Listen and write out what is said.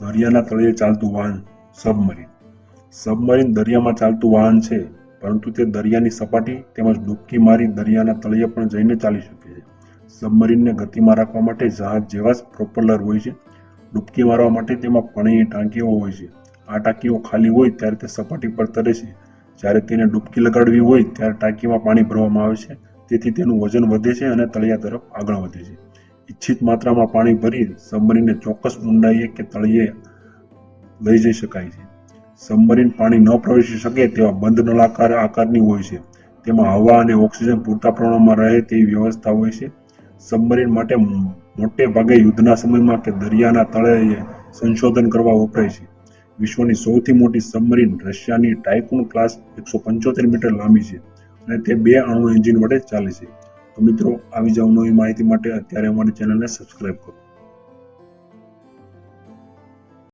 દરિયાના તળિયે ચાલતું વાહન સબમરીન સબમરીન દરિયામાં ચાલતું વાહન છે, પરંતુ તે દરિયાની સપાટી તેમજ ડૂબકી મારી દરિયાના તળિયે પણ જઈને ચાલી શકે છે. સબમરીનને ગતિમાં રાખવા માટે જહાજ જેવા જ પ્રોપેલર હોય છે. ડૂબકી મારવા માટે તેમાં પાણીની ટાંકીઓ હોય છે. આ ટાંકીઓ ખાલી હોય ત્યારે તે સપાટી પર તરે છે. જ્યારે તેને ડૂબકી લગાડવી હોય ત્યારે ટાંકીમાં પાણી ભરવામાં આવે છે. તેથી તેનું વજન વધે છે અને તળિયા તરફ આગળ વધે છે. ઇચ્છિત માત્રામાં પાણી ભરી સબમરીનને ચોક્કસ ઊંડાઈએ કે તળિયે લઈ જઈ શકાય છે. સબમરીન પાણી ન પ્રવેશી શકે તેવા બંધ નળાકાર આકારની હોય છે. તેમાં હવા અને ઓક્સિજન પૂરતા પ્રમાણમાં રહે તેવી વ્યવસ્થા હોય છે. સબમરીન માટે મોટે ભાગે યુદ્ધના સમયમાં કે દરિયાના તળે સંશોધન કરવા વપરાય છે. વિશ્વની સૌથી મોટી સબમરીન રશિયાની ટાઇકુન ક્લાસ એકસો પંચોતેર મીટર લાંબી છે અને તે બે અણુ એન્જિન વડે ચાલે છે. તો મિત્રો આવી જ અવનવી માહિતી માટે અત્યારે અમારી ચેનલને સબસ્ક્રાઈબ કરો.